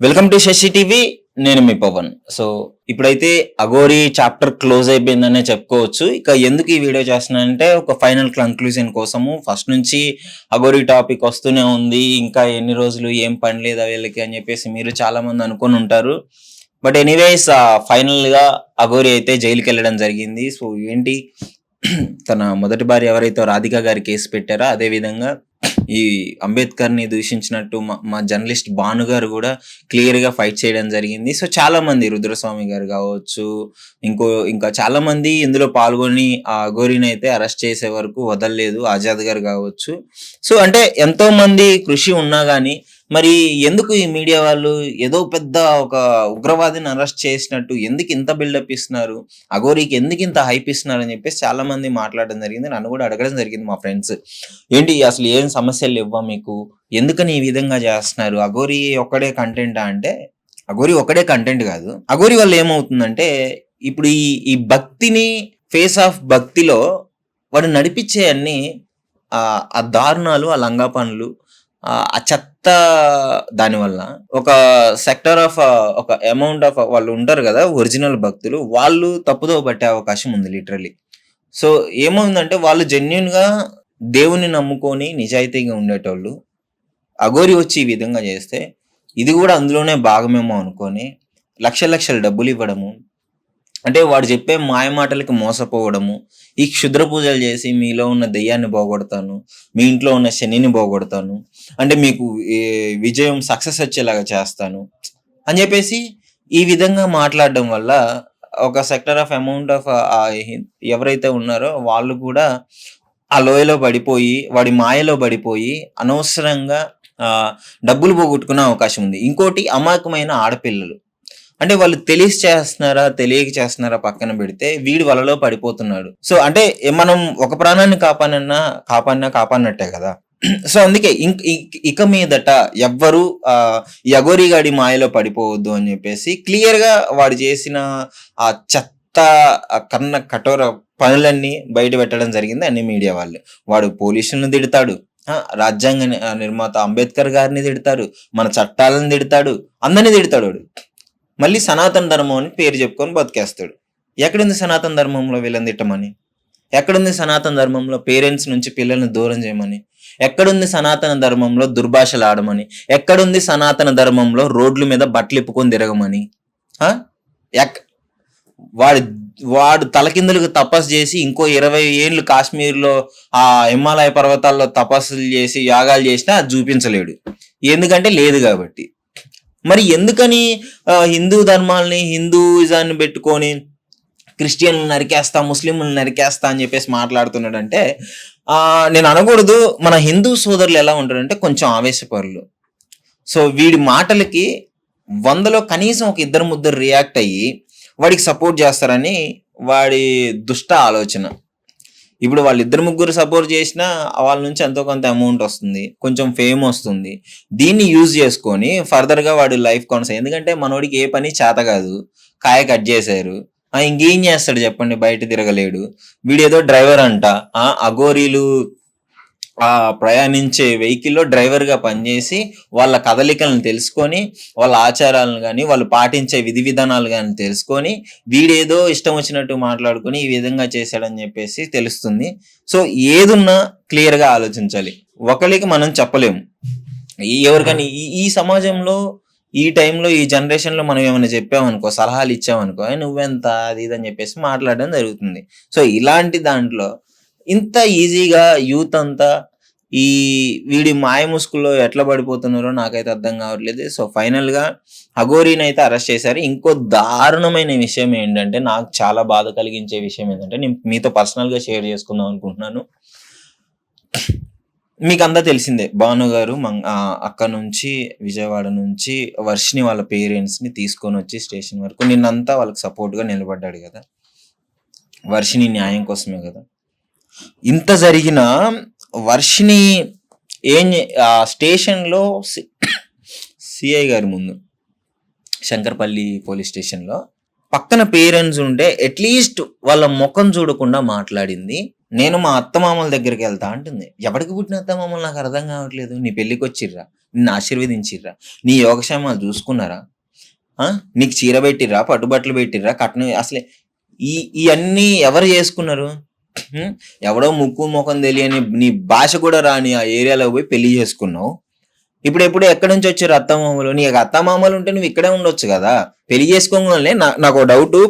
Welcome to Shashi TV నేను మీ Pawan. So ఇప్పుడైతే Aghori chapter close అయిపోయిందనే చెప్పుకోవచ్చు. ఇక ఎందుకు ఈ వీడియో చేస్తున్నానంటే ఒక ఫైనల్ కంక్లూజన్ కోసము. ఫస్ట్ నుంచి అగోరి టాపిక్ వస్తూనే ఉంది. ఇంకా ఎన్ని రోజులు ఏం పని లేదా వీళ్ళకి అని చెప్పేసి మీరు చాలా మంది అనుకొని ఉంటారు. బట్ ఎనీవేస్ ఫైనల్గా అగోరి అయితే జైలుకి వెళ్ళడం జరిగింది. సో ఏంటి? తన మొదటి భార్య ఎవరైతే రాధిక గారి కేసు పెట్టారో అదే విధంగా ఈ అంబేద్కర్ని దూషించినట్టు మా- మా జర్నలిస్ట్ భాను గారు కూడా క్లియర్గా ఫైట్ చేయడం జరిగింది. సో చాలా మంది రుద్రస్వామి గారు కావచ్చు ఇంకో ఇంకా చాలా మంది ఇందులో పాల్గొని ఆ గోరిని అయితే అరెస్ట్ చేసే వరకు వదలలేదు. ఆజాద్ గారు కావచ్చు. సో అంటే ఎంతో మంది కృషి ఉన్నా గానీ మరి ఎందుకు ఈ మీడియా వాళ్ళు ఏదో పెద్ద ఒక ఉగ్రవాదిని అరెస్ట్ చేసినట్టు ఎందుకు ఇంత బిల్డప్ ఇస్తున్నారు? అఘోరికి ఎందుకు ఇంత హైప్ ఇస్తున్నారు అని చెప్పేసి చాలా మంది మాట్లాడడం జరిగింది. నన్ను కూడా అడగడం జరిగింది మా ఫ్రెండ్స్. ఏంటి అసలు ఏం సమస్యలు ఇవ్వ మీకు? ఎందుకని ఈ విధంగా చేస్తున్నారు? అఘోరి ఒక్కడే కంటెంటా అంటే? అఘోరి ఒక్కడే కంటెంట్ కాదు. అఘోరి వల్ల ఏమవుతుందంటే ఇప్పుడు ఈ ఈ భక్తిని ఫేస్ ఆఫ్ భక్తిలో వాడు నడిపించే అన్ని ఆ దారుణాలు ఆ లంగా పనులు ఆ ఆ చెత్త దానివల్ల ఒక సెక్టర్ ఆఫ్ ఒక అమౌంట్ ఆఫ్ వాళ్ళు ఉంటారు కదా ఒరిజినల్ భక్తులు వాళ్ళు తప్పుదో పట్టే అవకాశం ఉంది లిటరలీ సో ఏమైందంటే వాళ్ళు జెన్యున్గా దేవుని నమ్ముకొని నిజాయితీగా ఉండేటోళ్ళు అఘోరి వచ్చి ఈ విధంగా చేస్తే ఇది కూడా అందులోనే భాగమేమో అనుకొని లక్ష లక్షల డబ్బులు ఇవ్వడము అంటే వాడు చెప్పే మాయ మాటలకి మోసపోవడము ఈ క్షుద్ర పూజలు చేసి మీలో ఉన్న దెయ్యాన్ని పోగొడతాను మీ ఇంట్లో ఉన్న శనిని పోగొడతాను అంటే మీకు విజయం సక్సెస్ వచ్చేలాగా చేస్తాను అని చెప్పేసి ఈ విధంగా మాట్లాడడం వల్ల ఒక సెక్టర్ ఆఫ్ అమౌంట్ ఆఫ్ ఎవరైతే ఉన్నారో వాళ్ళు కూడా ఆ లోయలో పడిపోయి వాడి మాయలో పడిపోయి అనవసరంగా డబ్బులు పోగొట్టుకునే అవకాశం ఉంది. ఇంకోటి అమాయకమైన ఆడపిల్లలు. అంటే వాళ్ళు తెలిసి చేస్తున్నారా తెలియక చేస్తున్నారా పక్కన పెడితే వీడి వలలో పడిపోతున్నాడు. సో అంటే మనం ఒక ప్రాణాన్ని కాపానన్నా కాపాడినా కాపాడినట్టే కదా. సో అందుకే ఇంక ఇక- ఇక మీదట ఎవ్వరు ఆ ఈ మాయలో పడిపోవద్దు అని చెప్పేసి క్లియర్గా వాడు చేసిన ఆ చెత్త కన్న కఠోర పనులన్నీ బయట పెట్టడం జరిగింది అన్ని మీడియా వాళ్ళు. వాడు పోలీసులను తిడతాడు. రాజ్యాంగ నిర్మాత అంబేద్కర్ గారిని తిడతారు మన చట్టాలను తిడతాడు. అందరినీ తిడతాడు వాడు. మళ్ళీ సనాతన ధర్మం అని పేరు చెప్పుకొని బతికేస్తాడు. ఎక్కడుంది సనాతన ధర్మంలో వీళ్ళని తిట్టమని? ఎక్కడుంది సనాతన ధర్మంలో పేరెంట్స్ నుంచి పిల్లల్ని దూరం చేయమని? ఎక్కడుంది సనాతన ధర్మంలో దుర్భాషలు ఆడమని? ఎక్కడుంది సనాతన ధర్మంలో రోడ్ల మీద బట్టలు ఇప్పుకొని తిరగమని? ఎక్ వాడు వాడు తలకిందులకు తపస్సు చేసి ఇంకో ఇరవై ఏళ్ళు కాశ్మీర్లో ఆ హిమాలయ పర్వతాల్లో తపస్సులు చేసి యాగాలు చేసినా అది చూపించలేడు. ఎందుకంటే లేదు కాబట్టి. మరి ఎందుకని హిందూ ధర్మాల్ని హిందూయిజాన్ని పెట్టుకొని క్రిస్టియన్లు నరికేస్తా ముస్లింలు నరికేస్తా అని చెప్పేసి మాట్లాడుతున్నాడంటే నేను అనకూడదు. మన హిందూ సోదరులు ఎలా ఉంటారంటే కొంచెం ఆవేశపరులు. సో వీడి మాటలకి వందలో కనీసం ఒక ఇద్దరు ముద్దరు రియాక్ట్ అయ్యి వాడికి సపోర్ట్ చేస్తారని వాడి దుష్ట ఆలోచన. ఇప్పుడు వాళ్ళిద్దరు ముగ్గురు సపోర్ట్ చేసినా వాళ్ళ నుంచి ఎంతో కొంత అమౌంట్ వస్తుంది. కొంచెం ఫేమ్ వస్తుంది. దీన్ని యూజ్ చేసుకొని ఫర్దర్గా వాడు లైఫ్ కొనసాగి ఎందుకంటే మనోడికి ఏ పని చేత కాదు. కాయ కట్ చేశారు. ఆ ఇంకేం చేస్తాడు చెప్పండి? బయట తిరగలేడు. వీడేదో డ్రైవర్ అంట. ఆ అఘోరీలు ఆ ప్రయాణించే వెహికల్లో డ్రైవర్గా పనిచేసి వాళ్ళ కదలికలను తెలుసుకొని వాళ్ళ ఆచారాలను కానీ వాళ్ళు పాటించే విధి విధానాలు కానీ తెలుసుకొని వీడేదో ఇష్టం వచ్చినట్టు మాట్లాడుకొని ఈ విధంగా చేశాడని చెప్పేసి తెలుస్తుంది. సో ఏదున్నా క్లియర్గా ఆలోచించాలి. ఒకరికి మనం చెప్పలేము ఎవరికైనా ఈ- ఈ సమాజంలో ఈ టైంలో ఈ జనరేషన్లో మనం ఏమైనా చెప్పామనుకో సలహాలు ఇచ్చామనుకో నువ్వెంత? అది ఇది అని చెప్పేసి మాట్లాడడం జరుగుతుంది. సో ఇలాంటి దాంట్లో ఇంత ఈజీగా యూత్ అంతా ఈ వీడి మాయ ముసుగులో ఎట్లా పడిపోతున్నారో నాకైతే అర్థం కావట్లేదు. సో ఫైనల్గా అఘోరీని అయితే అరెస్ట్ చేశారు. ఇంకో దారుణమైన విషయం ఏంటంటే నాకు చాలా బాధ కలిగించే విషయం ఏంటంటే నేను మీతో పర్సనల్గా షేర్ చేసుకుందాం అనుకుంటున్నాను. మీకు అంతా తెలిసిందే భాను గారు మంగ- నుంచి విజయవాడ నుంచి వర్షిని వాళ్ళ పేరెంట్స్ని తీసుకొని వచ్చి స్టేషన్ వరకు నిన్నంతా వాళ్ళకి సపోర్ట్గా నిలబడ్డాడు కదా. వర్షిని న్యాయం కోసమే కదా. ఇంత జరిగిన వర్షిని ఏం ఆ స్టేషన్లో సిఐ గారి ముందు శంకర్పల్లి పోలీస్ స్టేషన్లో పక్కన పేరెంట్స్ ఉంటే అట్లీస్ట్ వాళ్ళ ముఖం చూడకుండా మాట్లాడింది. నేను మా అత్తమామల దగ్గరికి వెళ్తా అంటుంది. ఎవరికి పుట్టిన అత్తమామలు నాకు అర్థం కావట్లేదు. నీ పెళ్ళికి వచ్చిర్రా? నిన్ను ఆశీర్వదించిర్రా? నీ యోగక్షేమాలు చూసుకున్నారా? నీకు చీర పెట్టిర్రా? పట్టుబట్టలు పెట్టిర్రా? కట్నం అసలే ఈ ఇవన్నీ ఎవరు చేసుకున్నారు? ఎవడో ముక్కు ముఖం తెలియని నీ భాష కూడా రాని ఆ ఏరియాలో పోయి పెళ్ళి చేసుకున్నావు. ఇప్పుడు ఎప్పుడు ఎక్కడి నుంచి వచ్చారు అత్తమామలు? నీకు అత్తమామలు ఉంటే నువ్వు ఇక్కడే ఉండొచ్చు కదా. పెళ్ళి చేసుకోగానే నా నాకు డౌట్.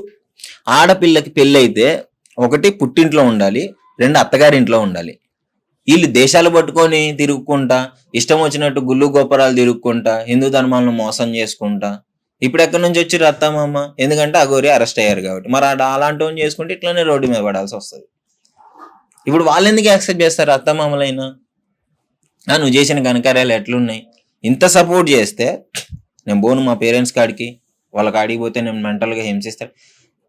ఆడపిల్లకి పెళ్ళి అయితే ఒకటి పుట్టింట్లో ఉండాలి రెండు అత్తగారింట్లో ఉండాలి. వీళ్ళు దేశాలు పట్టుకొని తిరుగుకుంటా ఇష్టం వచ్చినట్టు గుళ్ళు గోపురాలు తిరుగుకుంటా హిందూ ధర్మాలను మోసం చేసుకుంటా. ఇప్పుడు ఎక్కడి నుంచి వచ్చి అత్తమామ? ఎందుకంటే అగోరి అరెస్ట్ అయ్యారు కాబట్టి. మరి అలాంటి చేసుకుంటే ఇట్లానే రోడ్డు మీద పడాల్సి వస్తుంది. ఇప్పుడు వాళ్ళు ఎందుకు యాక్సెప్ట్ చేస్తారు అత్తమామలైనా? నువ్వు చేసిన కనకార్యాలు ఎట్లున్నాయి? ఇంత సపోర్ట్ చేస్తే నేను పోను మా పేరెంట్స్ కాడికి. వాళ్ళ కాడికి పోతే నేను మెంటల్గా హింసిస్తాను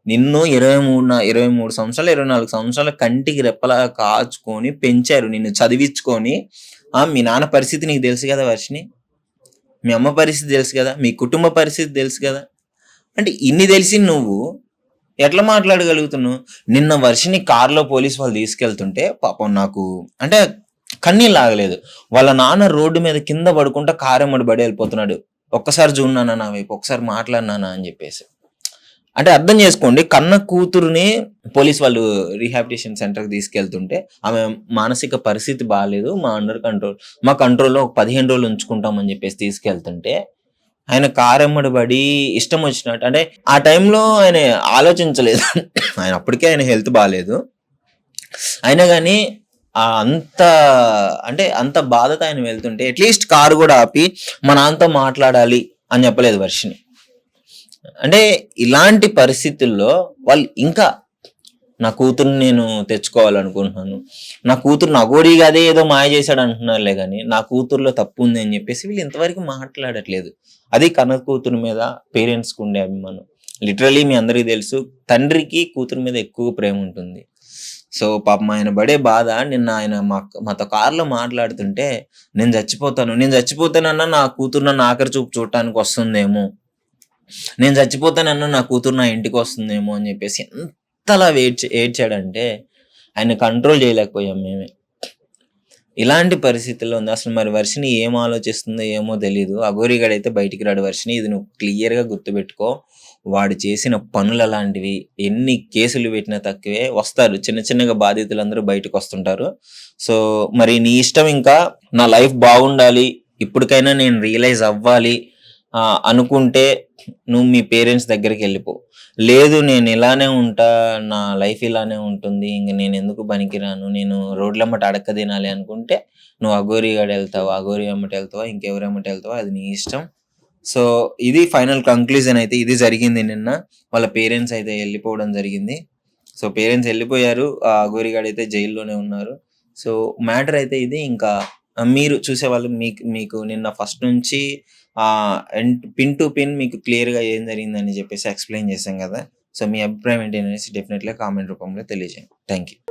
నిన్ను ఇరవై మూడు ఇరవై మూడు సంవత్సరాలు ఇరవై నాలుగు సంవత్సరాలు కంటికి రెప్పలా కాచుకొని పెంచారు. నిన్ను చదివించుకొని మీ నాన్న పరిస్థితి నీకు తెలుసు కదా వర్షిని మీ అమ్మ పరిస్థితి తెలుసు కదా? మీ కుటుంబ పరిస్థితి తెలుసు కదా? అంటే ఇన్ని తెలిసి నువ్వు ఎట్లా మాట్లాడగలుగుతున్నావు నిన్న వర్షిని కారులో పోలీస్ వాళ్ళు తీసుకెళ్తుంటే పాపం నాకు అంటే కన్నీళ్ళు ఆగలేదు వాళ్ళ నాన్న రోడ్డు మీద కింద పడుకుంటా కారెమ్మడి పడి వెళ్ళిపోతున్నాడు. ఒక్కసారి చూడన్నానా నా వైపు ఒకసారి మాట్లాడినానా అని చెప్పేసి. అంటే అర్థం చేసుకోండి కన్న కూతురుని పోలీస్ వాళ్ళు రీహాబిటేషన్ సెంటర్కి తీసుకెళ్తుంటే ఆమె మానసిక పరిస్థితి బాగాలేదు మా అండర్ కంట్రోల్ మా కంట్రోల్లో ఒక పదిహేను రోజులు ఉంచుకుంటామని చెప్పేసి తీసుకెళ్తుంటే ఆయన కారెమ్మడి పడి ఇష్టం వచ్చినట్టు అంటే ఆ టైంలో ఆయన ఆలోచించలేదు. ఆయన అప్పటికే ఆయన హెల్త్ బాగాలేదు అయినా కానీ అంత అంటే అంత బాధతో ఆయన వెళ్తుంటే అట్లీస్ట్ కారు కూడా ఆపి మా నాన్నతో మాట్లాడాలి అని చెప్పలేదు వర్షిని అంటే ఇలాంటి పరిస్థితుల్లో వాళ్ళు ఇంకా నా కూతుర్ని నేను తెచ్చుకోవాలనుకుంటున్నాను. నా కూతురు నగోడిగా అదే ఏదో మాయ చేశాడు అంటున్నారులే కానీ నా కూతురులో తప్పు ఉంది అని చెప్పేసి వీళ్ళు ఇంతవరకు మాట్లాడట్లేదు. అది కన్న కూతురు మీద పేరెంట్స్కి ఉండే అభిమానం. లిటరలీ మీ అందరికీ తెలుసు తండ్రికి కూతురు మీద ఎక్కువ ప్రేమ ఉంటుంది. సో పాపం ఆయన పడే బాధ నిన్న ఆయన మా మాతో కారులో మాట్లాడుతుంటే నేను చచ్చిపోతాను నేను చచ్చిపోతానన్నా నా కూతురు నన్ను ఆఖరి చూపు చూడటానికి వస్తుందేమో. నేను చచ్చిపోతానన్నా నా కూతురు నా ఇంటికి వస్తుందేమో అని చెప్పేసి ఎంతలా ఏడ్చి ఏడ్చాడంటే ఆయన కంట్రోల్ చేయలేకపోయాం మేమే. ఇలాంటి పరిస్థితుల్లో ఉంది. అసలు మరి వర్షిని ఏం ఆలోచిస్తుందో ఏమో తెలియదు అఘోరిగాడు అయితే బయటికి రాడు వర్షిని ఇది నువ్వు క్లియర్గా గుర్తుపెట్టుకో. వాడు చేసిన పనులు అలాంటివి ఎన్ని కేసులు పెట్టినా తక్కువే. వస్తారు. చిన్న చిన్నగా బాధితులందరూ బయటకు వస్తుంటారు. సో మరి నీ ఇష్టం ఇంకా నా లైఫ్ బాగుండాలి. ఇప్పటికైనా నేను రియలైజ్ అవ్వాలి. అనుకుంటే నువ్వు మీ పేరెంట్స్ దగ్గరికి వెళ్ళిపో. లేదు నేను ఇలానే ఉంటా నా లైఫ్ ఇలానే ఉంటుంది ఇంక నేను ఎందుకు పనికిరాను? నేను రోడ్లమ్మట అడక్క తినాలి అనుకుంటే నువ్వు అగోరి వెళ్తావు వెళ్తావా అగోరి అమ్మట వెళ్తావా ఇంకెవరి అమ్మట వెళ్తావా అది నీ ఇష్టం. సో ఇది ఫైనల్ కంక్లూజన్ అయితే ఇది జరిగింది నిన్న. వాళ్ళ పేరెంట్స్ అయితే వెళ్ళిపోవడం జరిగింది. సో పేరెంట్స్ వెళ్ళిపోయారు ఆ అగోరిగాడు అయితే జైల్లోనే ఉన్నారు. సో మ్యాటర్ అయితే ఇది ఇంకా మీరు చూసేవాళ్ళు మీకు మీకు నిన్న ఫస్ట్ నుంచి ఆ పిన్ టు పిన్ మీకు క్లియర్గా ఏం జరిగిందని చెప్పేసి ఎక్స్ప్లెయిన్ చేశాం కదా. సో మీ అభిప్రాయం ఏంటి అనేసి డెఫినెట్గా కామెంట్ రూపంలో తెలియజేయండి. Thank you